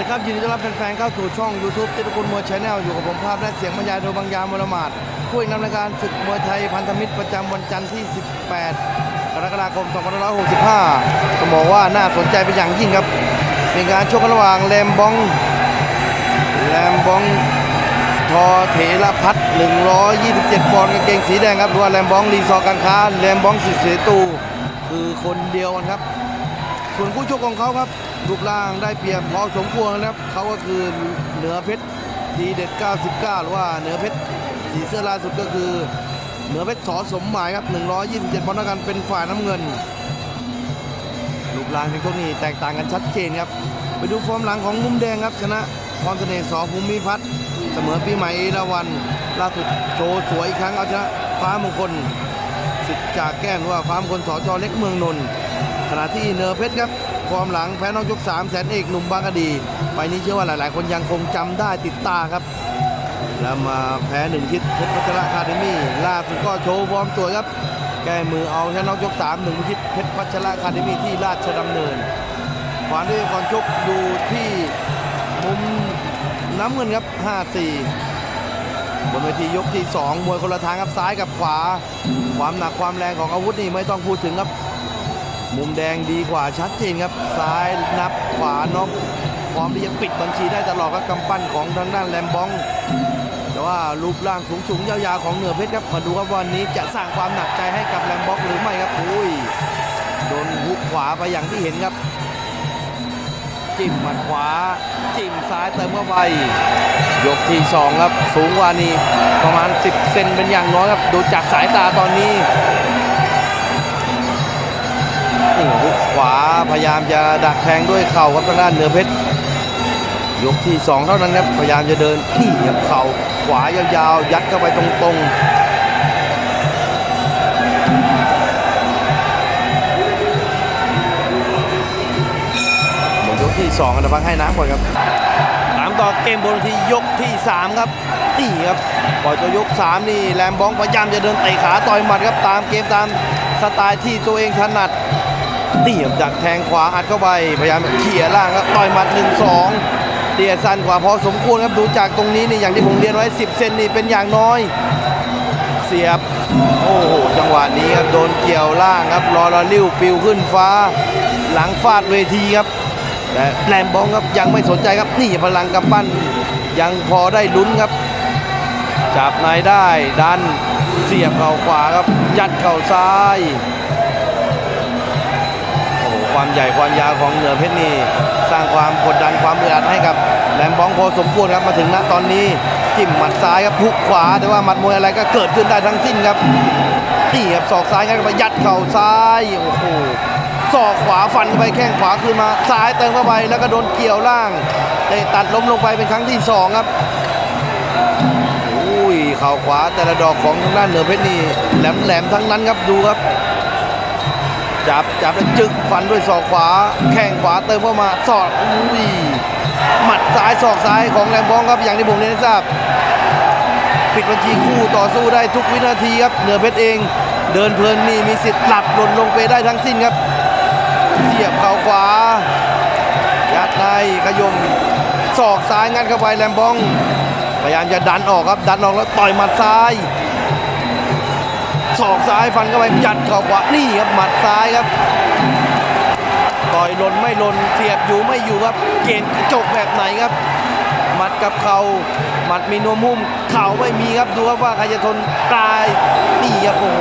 ดีครับยินดีต้อนรับแฟนๆเข้าสู่ช่อง YouTube ติตกุลมวยชาแนลอยู่กับผมภาพและเสียงบรรยายโดยบางยามวรมาศผู้นำรายการศึกมวยไทยพันธมิตรประจำวันจันทร์ที่ 18 กรกฎาคม 2565ต้องบอกว่าน่าสนใจเป็นอย่างยิ่งครับ เป็นการชกกันระหว่างแรมบองแรมบองทอเถระพัฒน์127ปอนด์กางเกงสีแดงครับหรือว่าแรมบองรีซอการค้าแรมบองสิเสตู คือคนเดียวกันครับ ส่วนคู่ชกของเขาครับรูปร่างได้เปรียบพอสมควรนะครับเขาก็คือเหนือเพชรทีเด็ด 99 หรือว่าเหนือเพชรสีเสื้อล่าสุดก็คือเหนือเพชรสอสมหมายครับ 127ปอนด์กันเป็นฝ่ายน้ำเงินรูปร่างที่เขานี่แตกต่างกันชัดเจนครับ ไปดูฟอร์มหลังของมุมแดงครับชนะพรเสน่ห์สอภูมิพัฒน์เสมอปีใหม่เอราวันล่าสุดโชว์สวยอีกครั้งเอาชนะฟ้ามงคลสิทธิ์จากแก้มหรือว่าฟ้ามงคลสอจอเล็กเมืองนนท์ ขณะที่เหนือเพชรครับฟอร์มหลังแพ้นอกยก3แสนเอกหนุ่มบางกะดีไปนี้เชื่อว่าหลาย ๆ คนยังคงจำได้ติดตาครับ แล้วมาแพ้หนึ่งทิศเพชรพัชระคาเดมี่ล่าสุดก็โชว์ฟอร์มสวยครับ แก้มือเอาชนะนอกยก3หนึ่งทิศเพชรพัชระคาเดมี่ที่ราชดำเนินขวาด้วยก่อนชกดูที่มุมน้ำเงินครับ 5-4 บนเวทียกที่ 2 มวยคนละทางครับซ้ายกับขวา ความหนักความแรงของอาวุธนี่ไม่ต้องพูดถึงครับ มุมแดงดีกว่าชัดเจนครับ ซ้ายนับขวาน็อกพร้อมที่จะปิดบัญชีได้ตลอดครับกำปั้นของทางด้านแรมบอง แต่ว่ารูปร่างสูงสูงๆยาวๆของเหนือเพชรครับมาดูครับวันนี้จะสร้างความหนักใจให้กับแรมบองหรือไม่ครับอุ้ยโดนหุกขวาไปอย่างที่เห็นครับ จิ้มหมัดขวา จิ้มซ้ายเติมเข้าไปยกที่2ครับสูงกว่านี้ประมาณ 10 เซนเป็นอย่างน้อยครับดูจากสายตาตอนนี้ นี่หุกขวาพยายามจะดักแทงด้วยเข่าครับทางด้านเหนือเพชรยกที่ 2 เท่านั้นครับพยายามจะเดินที่กับเข่าขวายาวๆ ยัดเข้าไปตรงๆหมดยกที่2กันนะพักให้น้ำก่อนครับตามต่อเกมบนที่ยกที่ 3 ครับนี่ครับปล่อยตัวยก 3 นี่แรมบองพยายามจะเดินเตะขาต่อยหมัดครับตามเกมตามสไตล์ที่ตัวเองถนัด นี่ครับดักแทงขวาอัดเข้าไป พยายามเขี่ยล่างครับต่อยหมัด 1 2 เตียสั้นกว่าพอสมควรครับดูจากตรงนี้นี่อย่างที่ผมเรียนไว้ 10 เซนนี่เป็นอย่างน้อย เสียบ โอ้โห จังหวะนี้ครับโดนเกี่ยวล่างครับรอระลิ้วปิวขึ้นฟ้า หลังฟาดเวทีครับแต่แรมบองครับยังไม่สนใจครับนี่พลังกำปั้นยังพอได้ลุ้นครับ จับในได้ดันเสียบเข่าขวาครับยัดเข่าซ้าย ความใหญ่ความยาวของเหนือเพชรนี่สร้างความกดดันความอึดอัดให้กับแรมบองพอสมควรครับมาถึงณตอนนี้จิ้มหมัดซ้ายครับพุกขวาแต่ว่าหมัดมวยอะไรก็เกิดขึ้นได้ทั้งสิ้นครับนี่ครับศอกซ้ายงัดเข้าไปยัดเข่าซ้ายโอ้โหศอกขวาฟันเข้าไปแข้งขวาคืนมาซ้ายเติมเข้าไปแล้วก็โดนเกี่ยวล่างเตะตัดล้มลงไปเป็นครั้งที่สองครับอุ้ยเข่าขวาแต่ละดอกของทางด้านเหนือเพชรนี่แหลมแหลมทั้งนั้นครับดูครับ จับจับแล้วจึกฟันด้วยศอกขวา แข้งขวาเติมเข้ามาศอกอุ้ยหมัดซ้ายศอกซ้ายของแรมบองครับอย่างที่ผมเรียนทราบ ปิดบัญชีคู่ต่อสู้ได้ทุกวินาทีครับเหนือเพชรเอง เดินเพลินนี่มีสิทธิ์หลับหล่นลงไปได้ทั้งสิ้นครับเสียบเข่าขวายัดในขยมศอกซ้ายงัดเข้าไปแลมบอง พยายามจะดันออกครับดันออกแล้วต่อยหมัดซ้าย ศอกซ้ายฟันเข้าไปยัดเข่าขวานี่ครับหมัดซ้ายครับต่อยหล่นไม่หล่นเสียบอยู่ไม่อยู่ครับเกณฑ์กระจกแบบไหนครับ หมัดกับเขา่าหมัดมีนวมหุ้มเข่าไม่มีครับดูครับว่าใครจะทนตายนี่ครับโอ้โห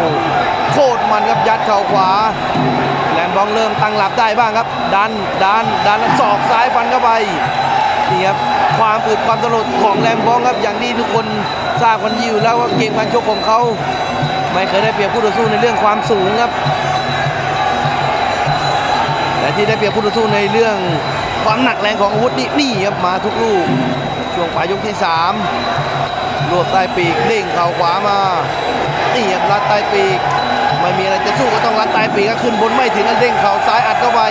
โคตรมันครับยัดเข่าขวาแหลมบองเริ่มตั้งหลับได้บ้างครับ ดันดันดันศอกซ้ายฟันเข้าไปนี่ครับความอึดความตลดของแหลมบองครับอย่างที่ทุกคนทราบกันอยู่แล้วว่าเกมการชกของเขา ไม่เคยได้เปรียบคู่ต่อสู้ในเรื่องความสูงครับ แต่ที่ได้เปรียบคู่ต่อสู้ในเรื่องความหนักแรงของอาวุธนี่นี่ครับมาทุกลูก ช่วงปลายยกที่ 3 รวบใต้ปีกเด้งเข่าขวามานี่ครับรัดใต้ปีก ไม่มีอะไรจะสู้ก็ต้องรัดใต้ปีกก็ขึ้นบนไม่ถึงเด้งเข่าซ้ายอัดเข้าไป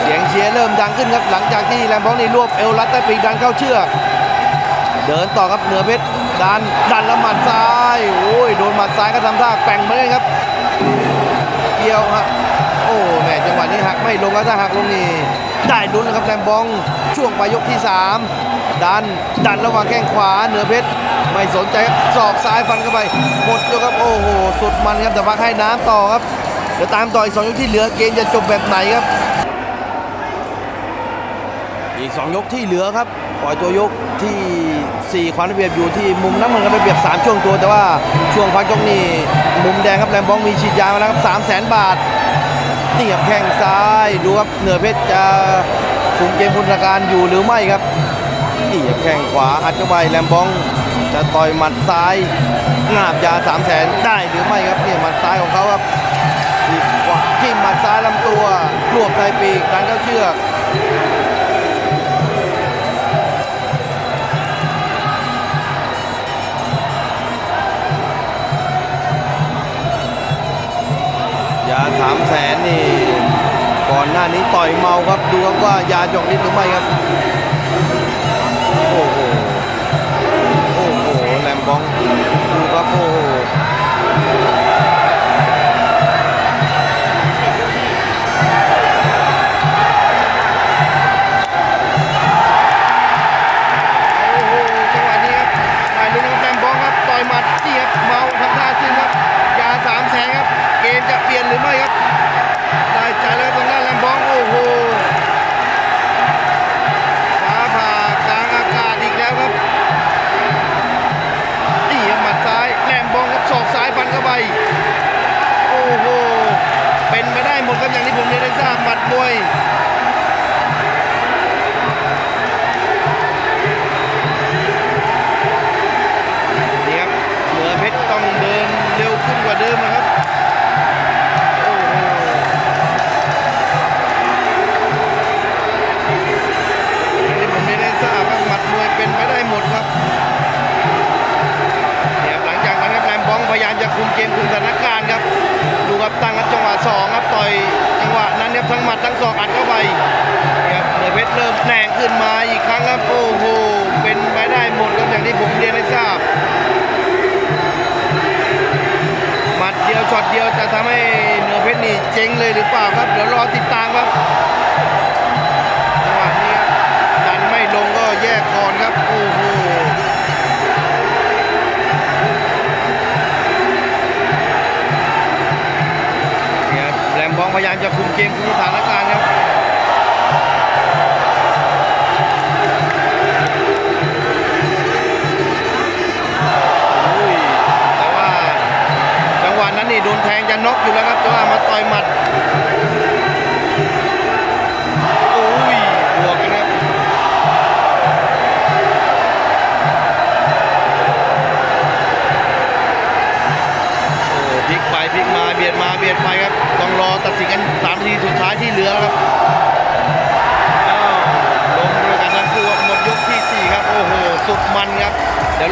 เสียงเชียร์เริ่มดังขึ้นครับหลังจากที่แรมพองนี่รวบเอวรัดใต้ปีกดันเข้าเชือก เดินต่อครับเหนือเพชรดันดันล้วหมัดซ้าย ซ้ายก็ทำท่าแกว่งเหมือนกันครับ เกี่ยวครับโอ้แหม่จังหวะนี้หักไม่ลงแล้วถ้าหักลงนี่ได้ลุ้นนะครับแรมบองช่วงปลายยกที่ 3 ดันดันระหว่างแข้งขวาเหนือเพชรไม่สนใจครับศอกซ้ายฟันเข้าไปหมดยกครับโอ้โหสุดมันครับแต่พักให้น้ำต่อครับเดี๋ยวตามต่ออีก2ยกที่เหลือเกมจะจบแบบไหนครับ อีก2ยกที่เหลือครับ ปล่อยตัวยกที่ 4 ความได้เปรียบอยู่ที่มุมน้ำเงินครับได้เปรียบ 3 ช่วงตัว แต่ว่าช่วงพักยกนี่มุมแดงครับแรมบองมีฉีดยามาแล้วครับ3 0 0 0 0 0บาทนี่ครับแข้งซ้ายดูครับเหนือเพชรจะคุมเกมพุทธการอยู่หรือไม่ครับนี่ครับแข้งขวาอัดเข้าไปแรมบองจะต่อยหมัดซ้ายงาบยา3 0 0แสนได้หรือไม่ครับเนี่ยหมัดซ้ายของเขาครับที่ขวาที่หมัดซ้ายลำตัวรวบไทยปีกดันเข้าเชือก สามแสนนี่ ก่อนหน้านี้ต่อยเมาครับดูครับว่ายาจอกนิดหรือไม่ครับ โอ้โห โอ้โหแรมบอง กมคุมสถานการณ์ครับ ดูครับตั้งรับจังหวะสองครับต่อยจังหวะนั้นครับทั้งหมัดทั้งศอกอัดเข้าไปครับเหนือเพชรเริ่มแหน่งขึ้นมาอีกครั้งครับโอ้โหเป็นไปได้หมดครับอย่างที่ผมเรียนให้ทราบหมัดเดียวช็อตเดียวจะทำให้เหนือเพชรนี่เจ๊งเลยหรือเปล่าครับเดี๋ยวรอติดตามครับ จะคุมเกมคุมสถานการณ์ครับแต่ว่าจังหวะนั้นนี่โดนแทงจะน็อกอยู่แล้วครับแต่ว่ามาต่อยหมัด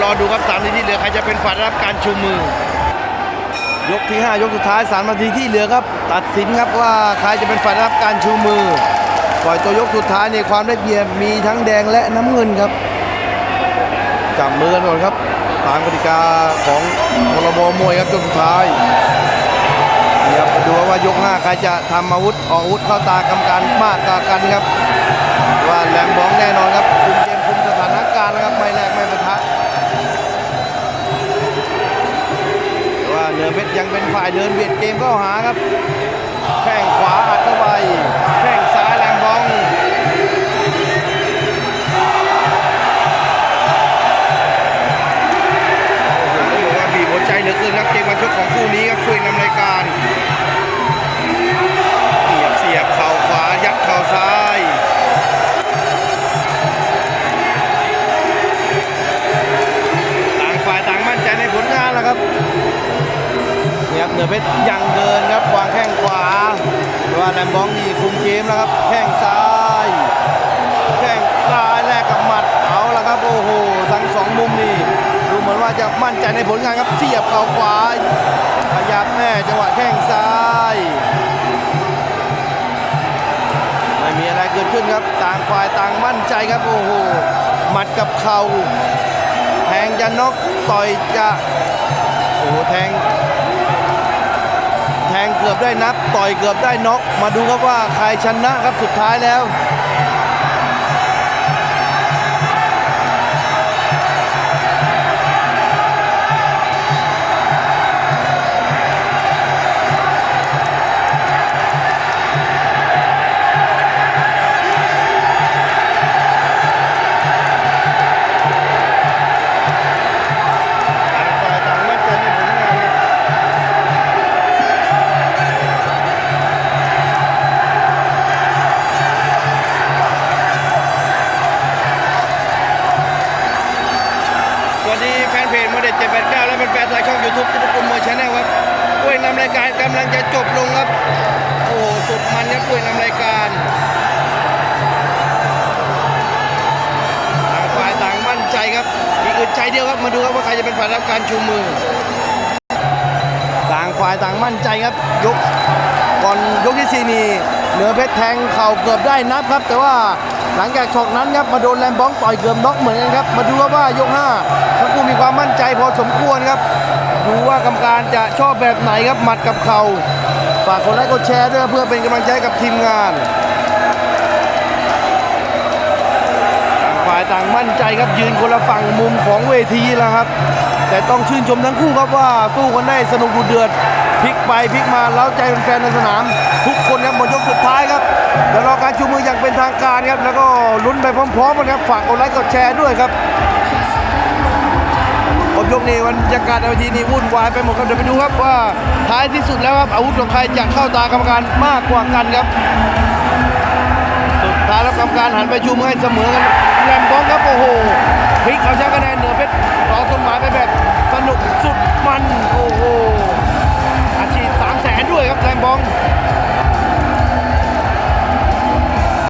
อดูครับสามนาทีที่เหลือใครจะเป็นฝ่ายได้รับการชูมือ ยกที่ 5 ยกสุดท้าย3นาทีที่เหลือครับ ตัดสินครับว่าใครจะเป็นฝ่ายได้รับการชูมือปล่อยตัวยกสุดท้ายในความได้เปรียบมีทั้งแดงและน้ำเงินครับจับมือกันก่อนครับตามกติกาของพรบมวยครับยกสุดท้ายนี่ครับมาดูว่ายก5ใครจะทำอาวุธออกอาวุธเข้าตากรรมการมากกว่ากันครับ ว่าแหลมบ้องแน่นอนครับคุม เหนือเพชรยังเป็นฝ่ายเดินเบียดเกมเข้าหาครับ แข้งขวาอัดเข้าไป แข้งซ้ายแรมบองต้องบอกว่าบีบหัวใจเหลือเกินครับเกมการชกของคู่นี้ครับช่วยนำรายการเสียบเสียบเข่าขวายัดเข่าซ้ายต่างฝ่ายต่างมั่นใจในผลงานแล้วครับ นี่ยครับเหนือเพชรยังเดินครับวางแข้งขวาแต่ว่าแรมบองนี่คุมเกมแล้วครับ แข้งซ้ายแข้งซ้ายแลกกับหมัดเอาละครับ โอ้โหทั้งสองมุมนี่ดูเหมือนว่าจะมั่นใจในผลงานครับเสียบเข่าขวาขยับแม่จังหวะแข้งซ้ายไม่มีอะไรเกิดขึ้นครับต่างฝ่ายต่างมั่นใจครับโอ้โหหมัดกับเข่าแทงจะน็อกต่อยจะโอ้โหแทง แทงเกือบได้นับ ต่อยเกือบได้น็อกมาดูครับว่าใครชนะครับสุดท้ายแล้ว ทางช่องยูทูบจิตรกุลมวยชาแนลครับคุยนำรายการกำลังจะจบลงครับ โอ้โหสุดมันครับคุยนำรายการต่างฝ่ายต่างมั่นใจครับมีอึดใจเดียวครับมาดูครับว่าใครจะเป็นฝ่ายรับการชูมือ ต่างฝ่ายต่างมั่นใจครับยกก่อนยกที่สี่นี่เหนือเพชรแทงเข่าเกือบได้นับครับ แต่ว่าหลังจากช็อกนั้นครับมาโดนแรมบ้องต่อยเกือบน็อกเหมือนกันครับ มาดูครับว่ายกห้าทั้งคู่มีความมั่นใจพอสมควรครับ ดูว่ากรรมการจะชอบแบบไหนครับหมัดกับเข่าฝากกดไลค์กดแชร์ด้วยเพื่อเป็นกำลังใจกับทีมงานต่างฝ่ายต่างมั่นใจครับยืนคนละฝั่งมุมของเวทีแล้วครับ แต่ต้องชื่นชมทั้งคู่ครับว่าสู้กันได้สนุกดูเดือดพลิกไปพลิกมาเล้าใจแฟนในสนาม ทุกคนครับหมดยกสุดท้ายครับเดี๋ยวรอการชูมืออย่างเป็นทางการครับแล้วก็ลุ้นไปพร้อมๆกันครับฝากกดไลค์กดแชร์ด้วยครับ ยกนี้บรรยากาศในเวทีนี้วุ่นวายไปหมดครับเดี๋ยวไปดูครับว่าท้ายที่สุดแล้วครับอาวุธของใครจะเข้าตากรรมการมากกว่ากันครับสุดท้ายแล้วกรรมการหันไปชูมือให้เสมอกันแรมบ้องครับโอ้โหพลิกเอาชนะคะแนนเหนือเพชรสองสมหมายไปแบบสนุกสุดมันโอ้โหอาชีพสามแสนด้วยครับแรมบ้อง